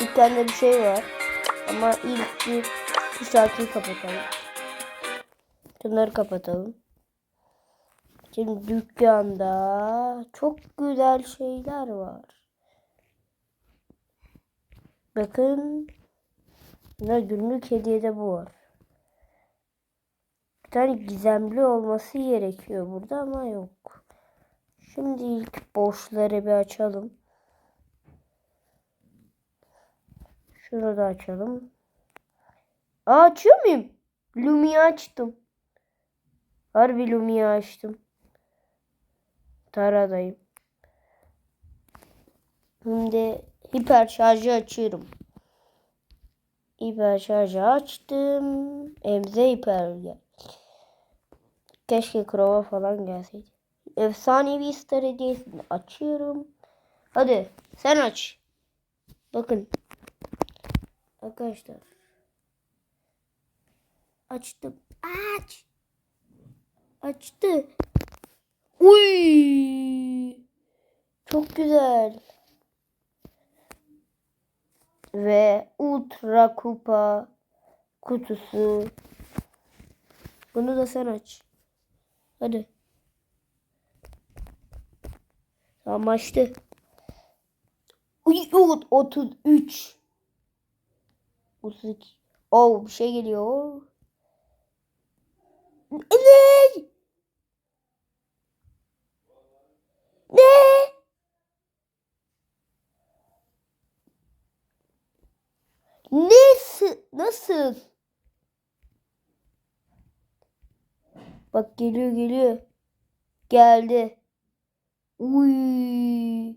bir tane bir şey var. Ama ilk bir bu şarkıyı kapatalım. Bunları kapatalım. Şimdi dükkanda çok güzel şeyler var. Bakın. Ne günlük hediyede bu var. Bir tane gizemli olması gerekiyor burada ama yok. Şimdi ilk boşları bir açalım. Şunu da açalım. Aa, açıyor muyum? Lumi'yi açtım. Harbi Lumi'yi açtım. Taradayım. Şimdi hiper şarjı açıyorum. Hiper şarjı açtım. Emze hiper gel. Keşke Krova falan gelseydi. Efsanevi star hediyesini açıyorum. Hadi sen aç. Bakın. Arkadaşlar. Açtım. Aç. Açtı. Uy. Çok güzel. Ve ultra kupa kutusu. Bunu da sen aç. Hadi. Tamam açtı. Uy, o- 33. 32. Oh bir şey geliyor. Ne? Ne? Nasıl? Nasıl? Bak geliyor geliyor. Geldi. Uy.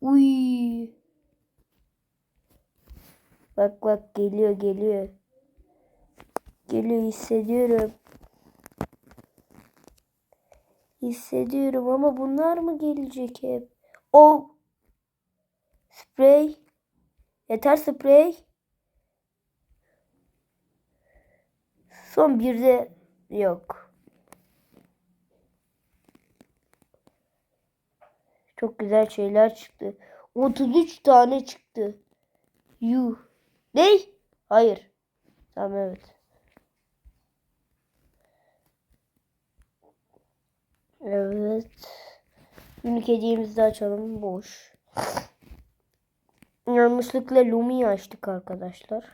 Uy. Bak bak geliyor geliyor. Geliyor hissediyorum. Hissediyorum ama bunlar mı gelecek hep? O sprey. Yeter sprey. Son bir de yok. Çok güzel şeyler çıktı. 33 tane çıktı. Yuh. Ne? Hayır. Tamam evet. Evet. Günlük hediyemizi açalım. Boş. Yanlışlıkla Lumi'yi açtık arkadaşlar.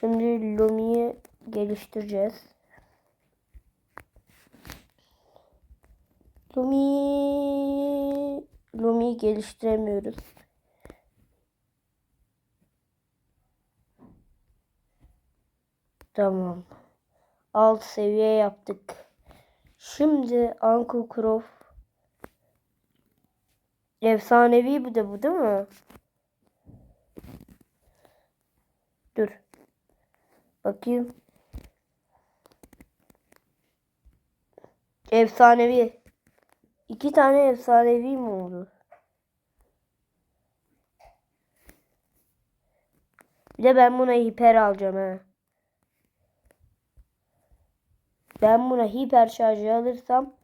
Şimdi Lumi'yi geliştireceğiz. Lumi Lumi'yi geliştiremiyoruz. Tamam. Alt seviye yaptık. Şimdi Uncle Croft Efsanevi bu da bu değil mi? Dur. Bakayım. Efsanevi. İki tane efsanevi mi oldu? Bir de ben buna hiper alacağım ha. Ben buna hiper şarjı alırsam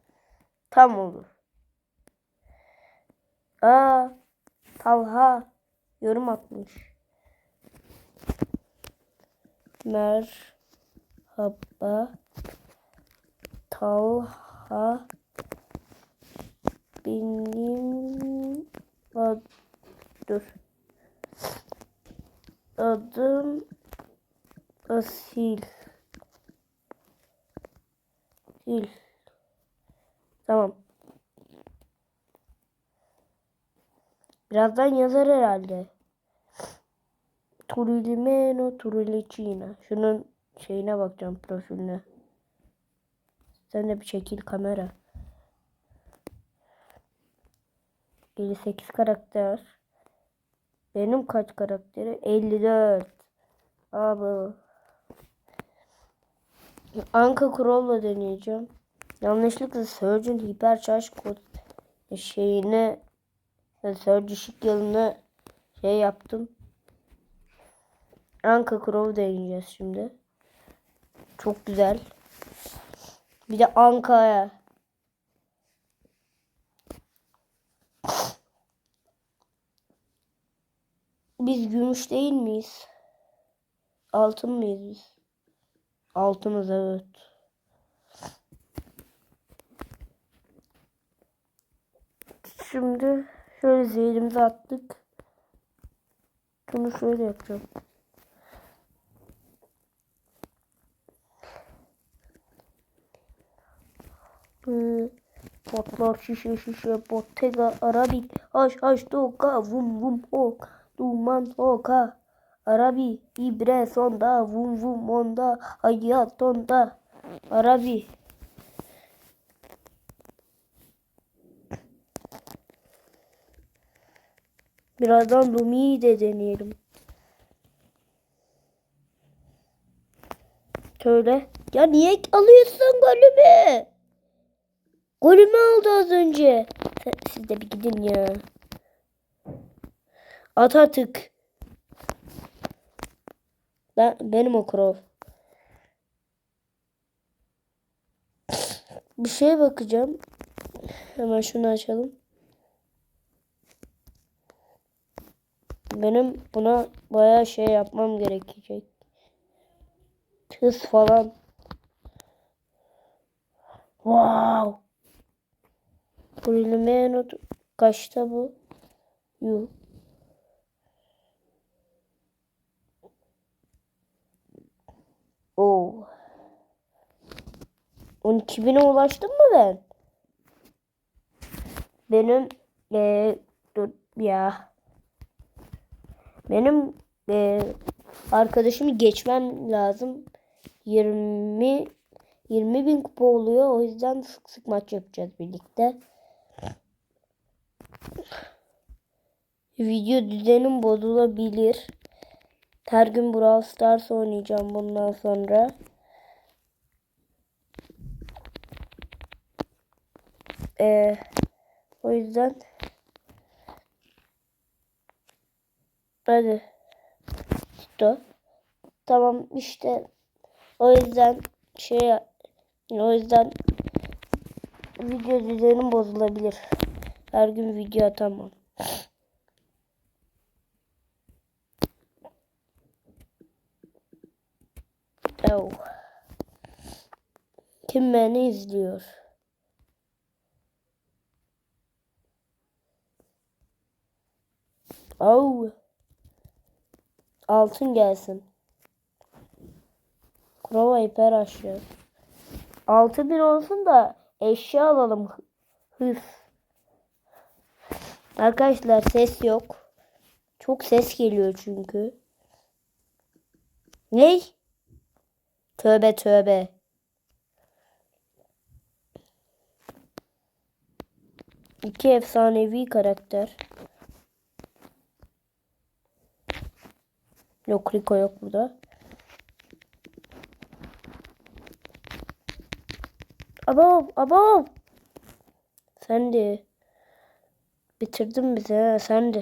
tam olur. Aa, Talha yorum atmış. Merhaba Talha benim ad dur. Adım Asil. Sil. Tamam. Birazdan yazar herhalde. Turulimeno Turulicina. Şunun şeyine bakacağım profiline. Sen de bir çekil kamera. 58 karakter. Benim kaç karakteri? 54. Abi. Anka Crow'la deneyeceğim. Yanlışlıkla Surgeon hiper şarj kod şeyine Surge ışık yılını şey yaptım. Anka Crow deneyeceğiz şimdi. Çok güzel. Bir de Anka'ya. Biz gümüş değil miyiz? Altın mıyız biz? Altınız evet. Şimdi şöyle zehrimizi attık. Bunu şöyle yapacağım. Ee, Potlar şişe şişe Bottega Arabi Haş haş doka vum vum ok Duman oka Arabi ibre sonda vum vum onda Hayat onda Arabi Birazdan Lumi'yi de deneyelim. Şöyle. Ya niye alıyorsun golümü? Golümü aldı az önce. Siz de bir gidin ya. At artık. Ben, benim o Crow. Bir şeye bakacağım. Hemen şunu açalım. Benim buna bayağı şey yapmam gerekecek. Hız falan. Wow. Not kaçta bu? Yuh. Oo. 12 bine ulaştım mı ben? Benim eee dur ya. Benim eee arkadaşımı geçmem lazım. 20 20 bin kupa oluyor. O yüzden sık sık maç yapacağız birlikte. Video düzenim bozulabilir. Her gün Brawl Stars oynayacağım bundan sonra. Ee, o yüzden hadi Tito. Tamam işte o yüzden şey o yüzden video düzenim bozulabilir. Her gün video atamam. Oh. Kim beni izliyor? Oh. Altın gelsin. Kurova hiper aşağı. Altı bin olsun da eşya alalım. Hız. Arkadaşlar ses yok. Çok ses geliyor çünkü. Ney? Tövbe tövbe. İki efsanevi karakter. Yok Rico yok burada. Abo. Sen de. Bitirdin bizi ha sen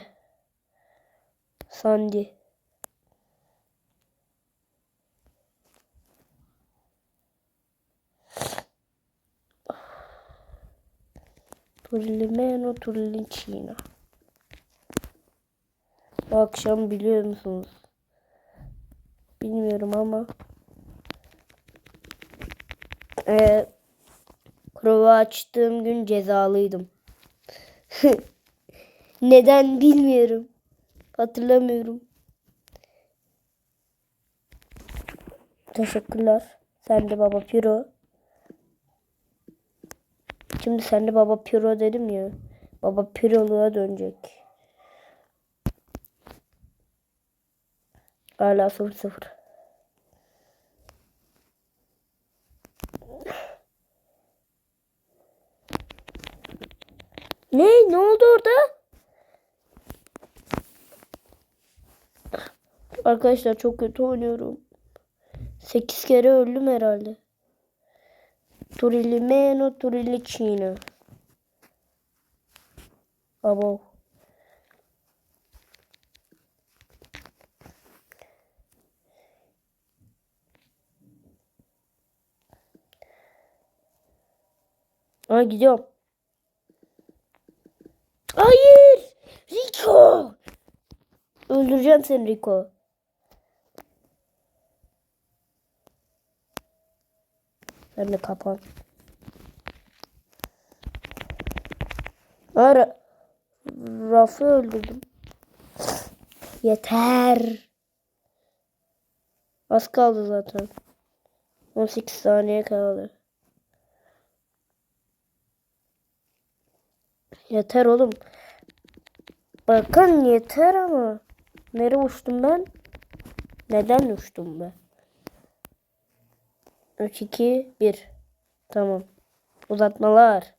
Sandy. Turlimeno Turlicina. Bu akşam biliyor musunuz? Bilmiyorum ama. Ee, Krova açtığım gün cezalıydım. Neden bilmiyorum. Hatırlamıyorum. Teşekkürler. Sen de baba Piro. Şimdi sen de baba Piro dedim ya. Baba Piroluğa dönecek. Hala 0-0. Ne? Ne oldu orada? Arkadaşlar çok kötü oynuyorum. 8 kere öldüm herhalde. Turillimeno Turillicino. Abo. Ha gidiyorum. Hayır. Rico. Öldüreceğim seni Rico. Sen de kapan. Ara Raf'ı öldürdüm. Yeter. Az kaldı zaten. 18 saniye kaldı. Yeter oğlum. Bakın yeter ama. Nereye uçtum ben? Neden uçtum ben? 3, 2, 1. Tamam. Uzatmalar.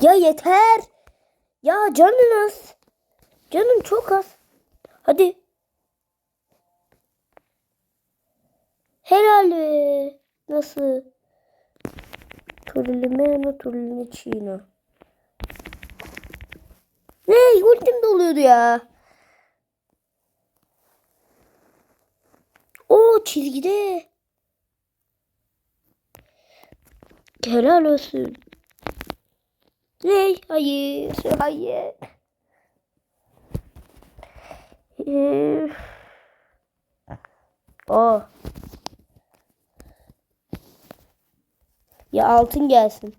Ya yeter. Ya canın az. Canım çok az. Hadi. Helal be. Nasıl? Turlimeno turlimicino. Ne? Ultim doluyordu ya. O çizgide. Helal olsun. Ne? Hayır. Hayır. Ee, O. Ya altın gelsin.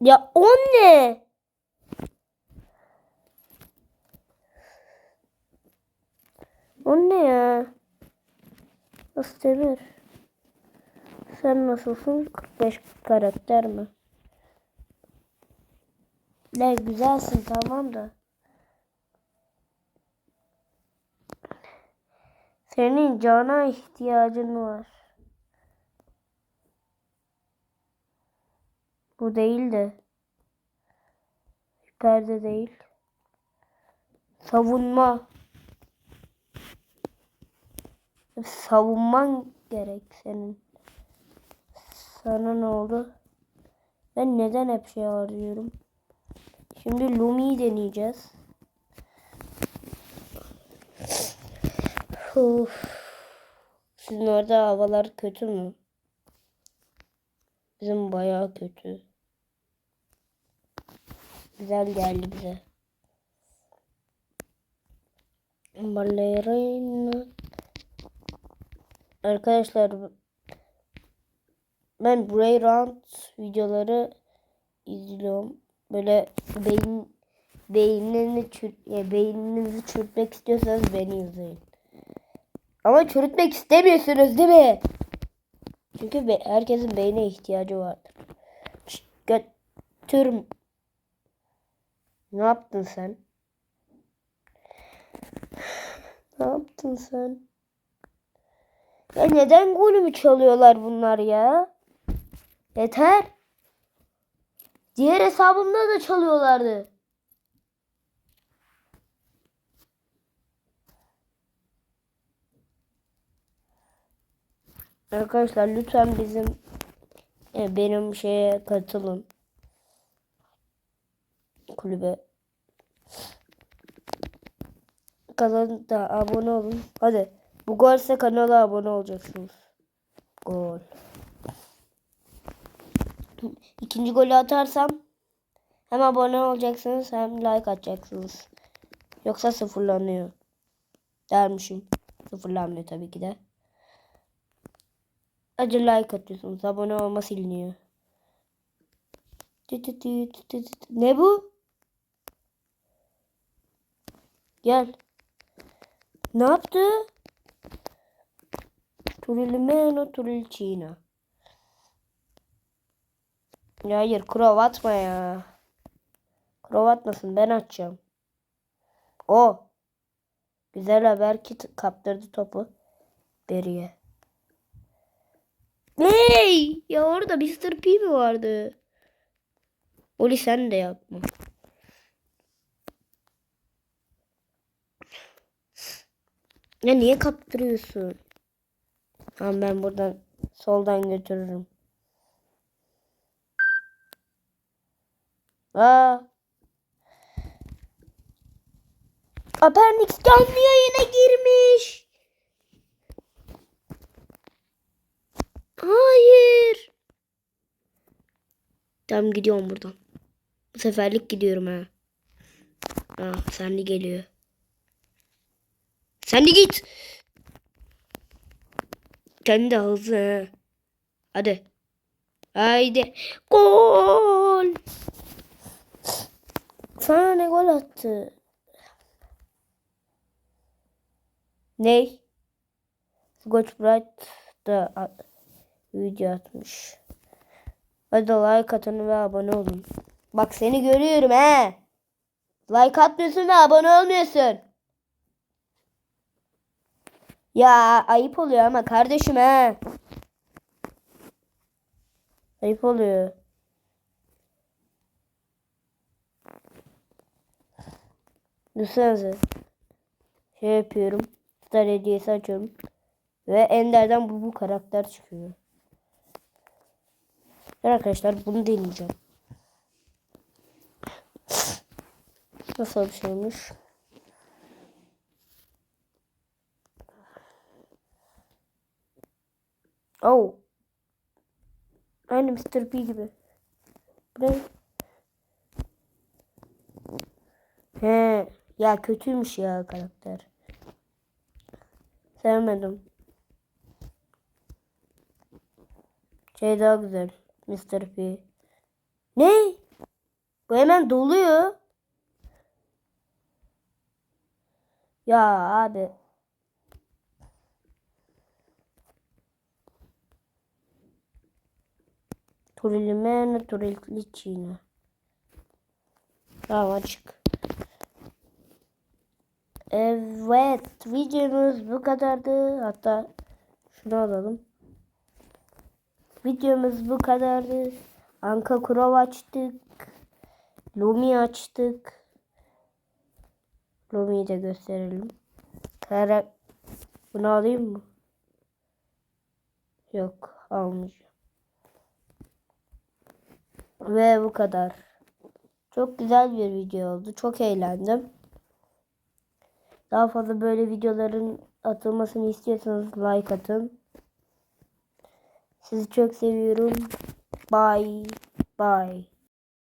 Ya o ne? O ne ya? Nasıl demir? Sen nasılsın? 45 karakter mi? Ne güzelsin tamam da. Senin cana ihtiyacın var. Bu değil de. Perde değil. Savunma. Savunman gerek senin. Sana ne oldu? Ben neden hep şey arıyorum? Şimdi Lumi'yi deneyeceğiz. Of. Sizin orada havalar kötü mü? Bizim bayağı kötü. Güzel geldi bize. Ballerina. Arkadaşlar ben Bray Round videoları izliyorum. Böyle beyin beynini çür, beyninizi çürütmek istiyorsanız beni izleyin. Ama çürütmek istemiyorsunuz değil mi? Çünkü be, herkesin beyne ihtiyacı vardır. Şşt, götür. Ne yaptın sen? Ne yaptın sen? Ya neden golümü çalıyorlar bunlar ya? Yeter. Diğer hesabımda da çalıyorlardı. Arkadaşlar lütfen bizim e, benim şeye katılın. Kulübe. Kanala da abone olun. Hadi. Bu golse kanala abone olacaksınız. Gol. İkinci golü atarsam hem abone olacaksınız hem like atacaksınız. Yoksa sıfırlanıyor. Dermişim. Sıfırlanmıyor tabii ki de. Acı like atıyorsunuz. Abone olma siliniyor. Ne bu? Gel. Ne yaptı? Turilmeno turilcina. Ya hayır krov atma ya. Krov atmasın ben atacağım. O. Güzel haber ki kaptırdı topu. Beriye. Hey! Ya orada Mr. P mi vardı? Oli sen de yapma. Ya niye kaptırıyorsun? Tamam ben buradan soldan götürürüm. Aa. Apernix canlı yayına girmiş. Hayır. Tam gidiyorum buradan. Bu seferlik gidiyorum ha. Aa, sen de geliyor. Sen de git. Kendi hızlı ha. Hadi. Haydi. Gol. Sana ne gol attı? Ney? Scotch Bright da video atmış. Hadi like atın ve abone olun. Bak seni görüyorum he. Like atmıyorsun ve abone olmuyorsun. Ya ayıp oluyor ama kardeşim he. Ayıp oluyor. Düşünsenize. Şey yapıyorum. Star hediyesi açıyorum. Ve Ender'den bu, bu karakter çıkıyor. Arkadaşlar bunu deneyeceğim. Nasıl bir şeymiş? Oh. Aynı Mr. P gibi. He. Ya kötüymüş ya karakter. Sevmedim. Şey daha güzel. Mr. P. Ne? Bu hemen doluyor. Ya abi. Turilime turillicine. Tamam açık. Evet videomuz bu kadardı. Hatta şunu alalım. Videomuz bu kadardı. Anka Kurov açtık. Lumi açtık. Lumi'yi de gösterelim. Kara... Bunu alayım mı? Yok almayacağım. Ve bu kadar. Çok güzel bir video oldu. Çok eğlendim. Daha fazla böyle videoların atılmasını istiyorsanız like atın. Sizi çok seviyorum. Bye. Bye.